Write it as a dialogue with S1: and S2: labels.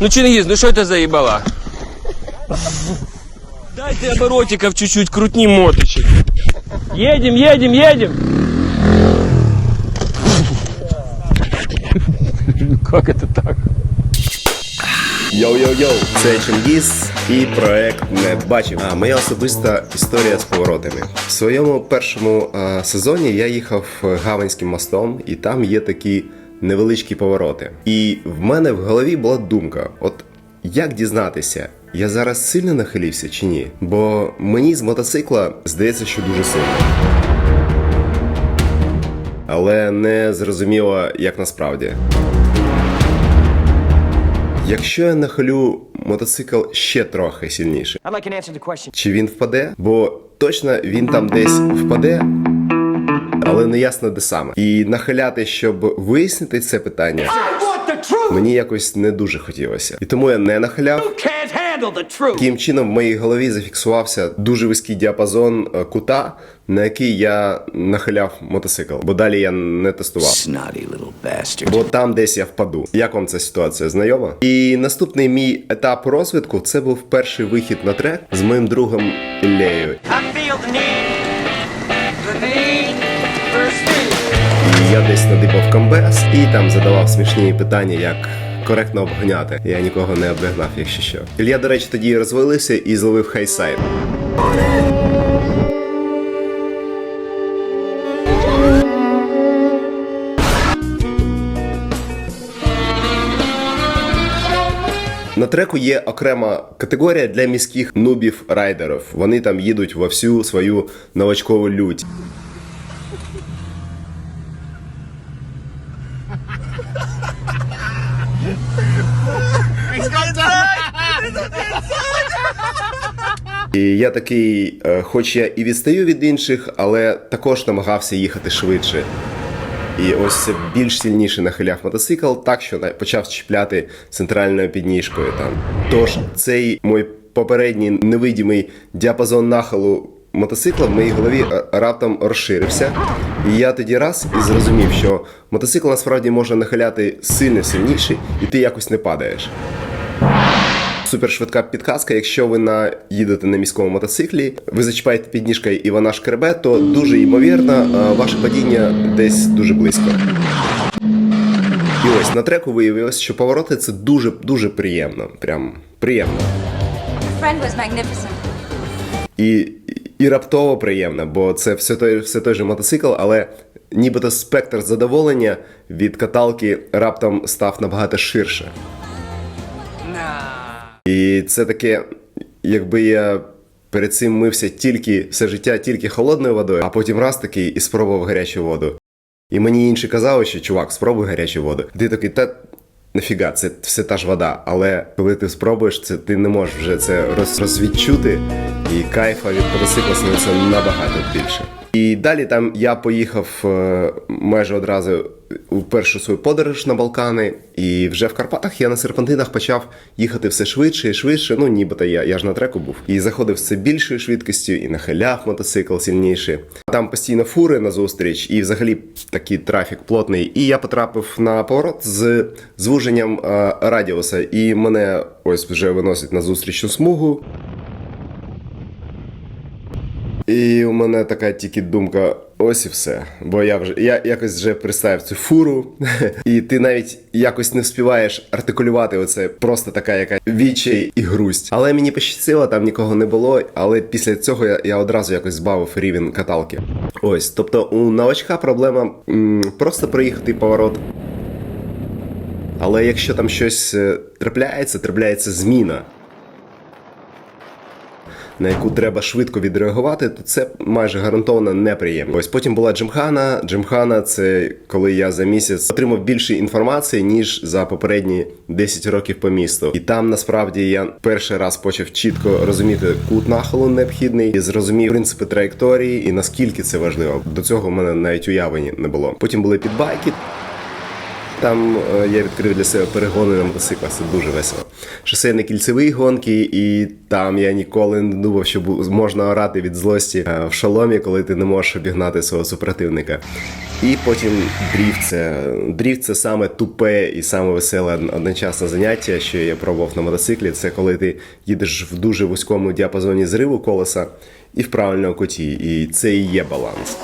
S1: Ну, Чингис, ну что это за ебала? Дай ты оборотиков чуть-чуть, крутни моточек. Едем, едем, едем. Ну как это так?
S2: Йоу-йоу-йоу, це Чингіс і проект не бачив. А моя особиста історія з поворотами. В своєму першому е, сезоні я їхав Гаванським мостом, і там є такі невеличкі повороти. І в мене в голові була думка: от як дізнатися, я зараз сильно нахилився чи ні? Бо мені з мотоцикла здається, що дуже сильно. Але не зрозуміло, як насправді. Якщо я нахилю мотоцикл ще трохи сильніше,
S3: like
S2: чи він впаде? Бо точно він там десь впаде, але не ясно де саме. І нахиляти, щоб вияснити це питання, мені якось не дуже хотілося. І тому я не нахиляв. Таким чином в моїй голові зафіксувався дуже вузький діапазон е, кута, на який я нахиляв мотоцикл, бо далі я не тестував. Бо там десь я впаду. Як вам ця ситуація знайома? І наступний мій етап розвитку це був перший вихід на трек з моїм другом Іллею. Десь надибав комбез і там задавав смішні питання, як. Коректно обганяти. Я нікого не обігнав, якщо що. Ілья, до речі, тоді розвалився і зловив хайсайд. На треку є окрема категорія для міських нубів райдерів. Вони там їдуть во всю свою новачкову лють. І я такий, е, хоч я і відстаю від інших, але також намагався їхати швидше. І ось більш сильніше нахиляв мотоцикл, так що почав чіпляти центральною підніжкою там. Тож цей мой попередній невидимий діапазон нахилу мотоцикла в моїй голові е, раптом розширився. І я тоді раз і зрозумів, що мотоцикл насправді може нахиляти сильно сильніше, і ти якось не падаєш. Супершвидка підказка, якщо ви на їдете на міському мотоциклі, ви зачіпаєте підніжкою і вона шкребе, то дуже ймовірно е, ваше падіння десь дуже близько. І ось на треку виявилось, що повороти це дуже дуже приємно. Прям приємно. І, і раптово приємно, бо це все той, все той же мотоцикл, але нібито спектр задоволення від каталки раптом став набагато ширше. І це таке, якби я перед цим мився тільки все життя тільки холодною водою, а потім раз такий і спробував гарячу воду. І мені інші казали, що чувак, спробуй гарячу воду. Ти такий, та нафіга, це все та ж вода. Але коли ти спробуєш, це ти не можеш вже це роз, розвідчути, і кайфа від мотоцикла становиться набагато більше. І далі там я поїхав е, майже одразу у першу свою подорож на Балкани, і вже в Карпатах я на серпантинах почав їхати все швидше і швидше. Ну нібито я, я ж на треку був. І заходив все більшою швидкістю, і нахиляв мотоцикл сильніше. Там постійно фури назустріч, і взагалі такий трафік плотний. І я потрапив на поворот з звуженням е, радіуса, і мене ось вже виносить на зустрічну смугу. І у мене така тільки думка: ось і все. Бо я вже я якось вже представив цю фуру, і ти навіть якось не вспіваєш артикулювати оце просто така яка відчай і грусть. Але мені пощастило, там нікого не було. Але після цього я, я одразу якось збавив рівень каталки. Ось, тобто у новачка проблема м, просто проїхати поворот. Але якщо там щось е, трапляється, трапляється зміна на яку треба швидко відреагувати, то це майже гарантовано неприємно. Ось потім була Джимхана. Джимхана це коли я за місяць отримав більше інформації, ніж за попередні 10 років по місту. І там насправді я перший раз почав чітко розуміти кут нахилу необхідний і зрозумів принципи траєкторії і наскільки це важливо. До цього в мене навіть уявлення не було. Потім були підбайки. Там е, я відкрив для себе перегони на мотоциклах, це дуже весело. Шосейні кільцеві гонки, і там я ніколи не думав, що можна орати від злості е, в шоломі, коли ти не можеш обігнати свого супротивника. І потім дріфт це дріфт це саме тупе і саме веселе одночасне заняття, що я пробував на мотоциклі. Це коли ти їдеш в дуже вузькому діапазоні зриву колеса і в правильному куті. І це і є баланс.